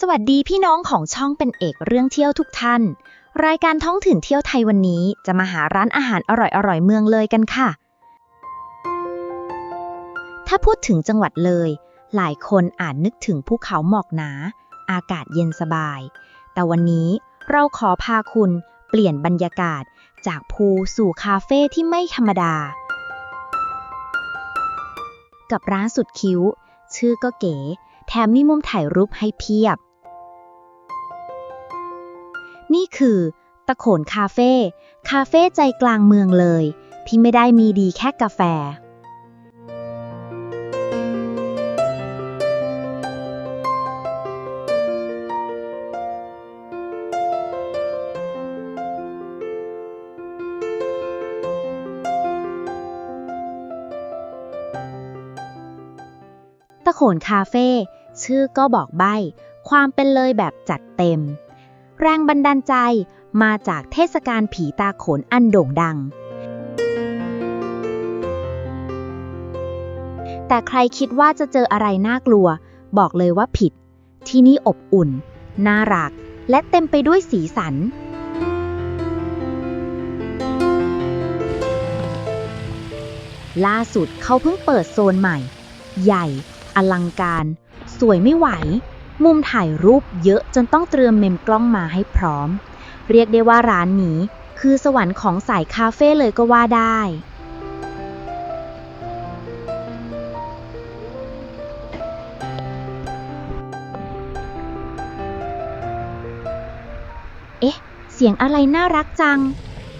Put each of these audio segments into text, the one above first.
สวัสดีพี่น้องของช่องเป็นเอกเรื่องเที่ยวทุกท่าน รายการท้องถิ่นเที่ยวไทยวันนี้จะมาหาร้านอาหารอร่อยๆเมืองเลยกันค่ะ ถ้าพูดถึงจังหวัดเลย หลายคนอาจนึกถึงภูเขาหมอกหนา อากาศเย็นสบาย แต่วันนี้เราขอพาคุณเปลี่ยนบรรยากาศจากภูสู่คาเฟ่ที่ไม่ธรรมดา กับร้านสุดคิ้ว ชื่อก็เก๋ แถมมีมุมถ่ายรูปให้เพียบ นี่คือตะโขนคาเฟ่ คาเฟ่ใจกลางเมืองเลย ที่ไม่ได้มีดีแค่กาแฟ ตะโขนคาเฟ่ ชื่อก็บอกใบ้ ความเป็นเลยแบบจัดเต็ม แรงบันดาลใจมาจากเทศกาลผีตาโขนอันโด่งดัง แต่ใครคิดว่าจะเจออะไรน่ากลัว บอกเลยว่าผิด ที่นี่อบอุ่น น่ารัก และเต็มไปด้วยสีสัน ล่าสุดเขาเพิ่งเปิดโซนใหม่ ใหญ่ อลังการ สวยไม่ไหว มุมถ่ายรูปเยอะจนต้องเตรียมเมมกล้องมาให้พร้อม เรียกได้ว่าร้านนี้คือสวรรค์ของสายคาเฟ่เลยก็ว่าได้ เอ๊ะ เสียงอะไรน่ารักจัง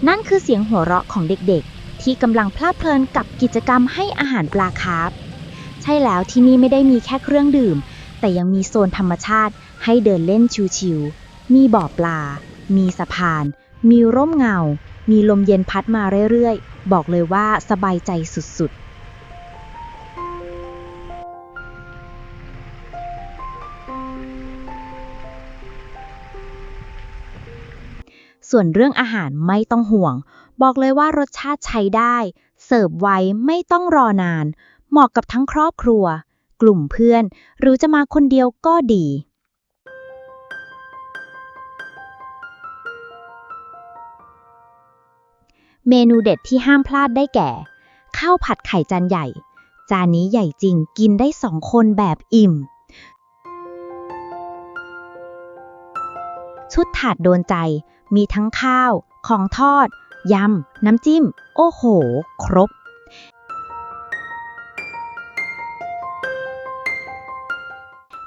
นั่นคือเสียงหัวเราะของเด็กๆ ที่กำลังเพลิดเพลินกับกิจกรรมให้อาหารปลาคาร์ฟใช่แล้วที่นี่ไม่ได้มีแค่เครื่องดื่ม แต่ยังมีโซนธรรมชาติให้เดินเล่นชิวๆ มีบ่อปลา มีสะพาน มีร่มเงา มีลมเย็นพัดมาเรื่อยๆ บอกเลยว่าสบายใจสุดๆส่วนเรื่องอาหารไม่ต้องห่วง บอกเลยว่ารสชาติใช้ได้ เสิร์ฟไว้ไม่ต้องรอนาน เหมาะกับทั้งครอบครัว กลุ่มเพื่อน หรือจะมาคนเดียวก็ดี เมนูเด็ดที่ห้ามพลาดได้แก่ ข้าวผัดไข่จานใหญ่ จานนี้ใหญ่จริงกินได้สองคนแบบอิ่ม ชุดถาดโดนใจมีทั้งข้าว ของทอด ยำ น้ำจิ้ม โอ้โห ครบ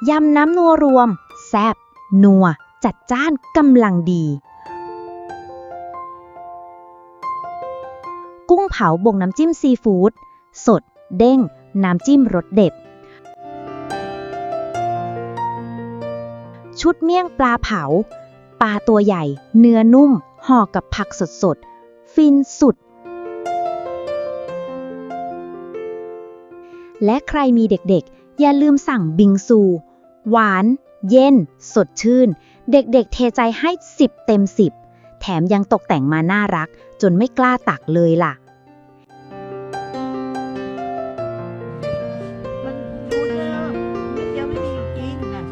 ยำน้ำนัวรวม แซบนัว จัดจ้านกำลังดี กุ้งเผาบ่งน้ำจิ้มซีฟู้ดสด เด้ง น้ำจิ้มรสเด็ด ชุดเมี่ยงปลาเผา ปลาตัวใหญ่ เนื้อนุ่ม ห่อกับผักสดๆ ฟินสุดและใครมีเด็กๆ อย่าลืมสั่งบิงซู หวาน เย็น สดชื่น เด็กๆ เทใจให้ 10 เต็ม 10 แถมยังตกแต่งมาน่ารัก จนไม่กล้าตักเลยล่ะมันดูเยอะเม็ดเดียวไม่มีอยู่จริงนะ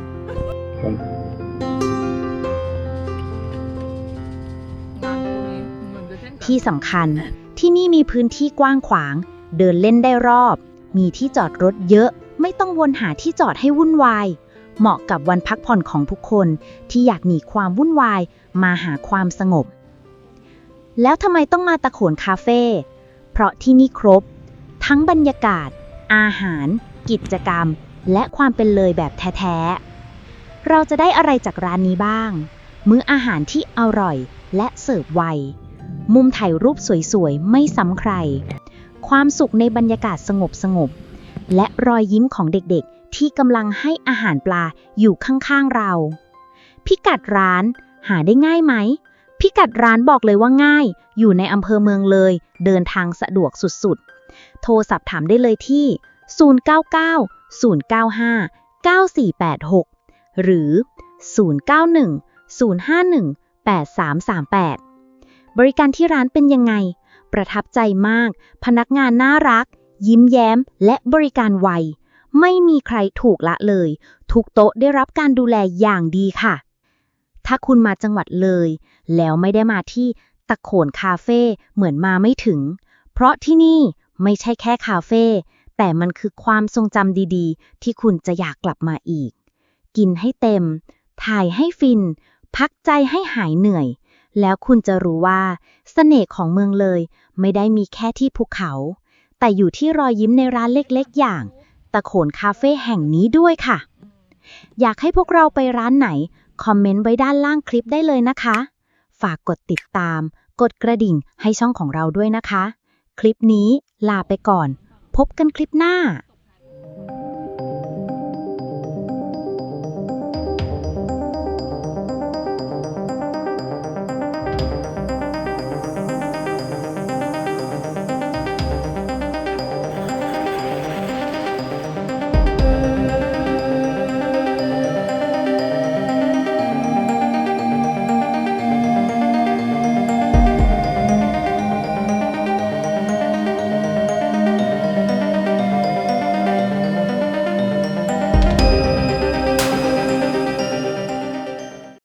งานพวกนี้เหมือนจะเช่นกับที่สำคัญที่นี่มีพื้นที่กว้างขวาง เดินเล่นได้รอบ มีที่จอดรถเยอะ ไม่ต้องวนหาที่จอดให้วุ่นวาย เหมาะกับวันพักผ่อนของทุกคนที่อยากหนีความวุ่นวายมาหาความสงบ แล้วทำไมต้องมาตะโขนคาเฟ่ เพราะที่นี่ครบ ทั้งบรรยากาศ อาหาร กิจกรรม และความเป็นเลยแบบแท้ๆ เราจะได้อะไรจากร้านนี้บ้าง มื้ออาหารที่อร่อยและเสิร์ฟไว มุมถ่ายรูปสวยๆ ไม่ซ้ำใคร ความสุขในบรรยากาศสงบๆ และรอยยิ้มของเด็กๆ ที่กำลังให้อาหารปลาอยู่ข้างๆเรา พิกัดร้านหาได้ง่ายไหม พิกัดร้านบอกเลยว่าง่าย อยู่ในอำเภอเมืองเลย เดินทางสะดวกสุดๆ โทรสับถามได้เลยที่ 099 095 9486 หรือ 091 051 8338 บริการที่ร้านเป็นยังไง ประทับใจมาก พนักงานน่ารัก ยิ้มแย้ม และบริการไว ไม่มีใครถูกละเลย ทุกโต๊ะได้รับการดูแลอย่างดีค่ะ ถ้าคุณมาจังหวัดเลย แล้วไม่ได้มาที่ตะโขนคาเฟ่เหมือนมาไม่ถึง เพราะที่นี่ไม่ใช่แค่คาเฟ่แต่มันคือความทรงจำดีๆ ที่คุณจะอยากกลับมาอีก กินให้เต็ม ถ่ายให้ฟิน พักใจให้หายเหนื่อย แล้วคุณจะรู้ว่าเสน่ห์ของเมืองเลย ไม่ได้มีแค่ที่ภูเขา แต่อยู่ที่รอยยิ้มในร้านเล็กๆ อย่าง ตะโขนคาเฟ่แห่งนี้ด้วยค่ะ อยากให้พวกเราไปร้านไหน คอมเมนต์ไว้ด้านล่างคลิปได้เลยนะคะ ฝากกดติดตาม กดกระดิ่งให้ช่องของเราด้วยนะคะ คลิปนี้ลาไปก่อน พบกันคลิปหน้า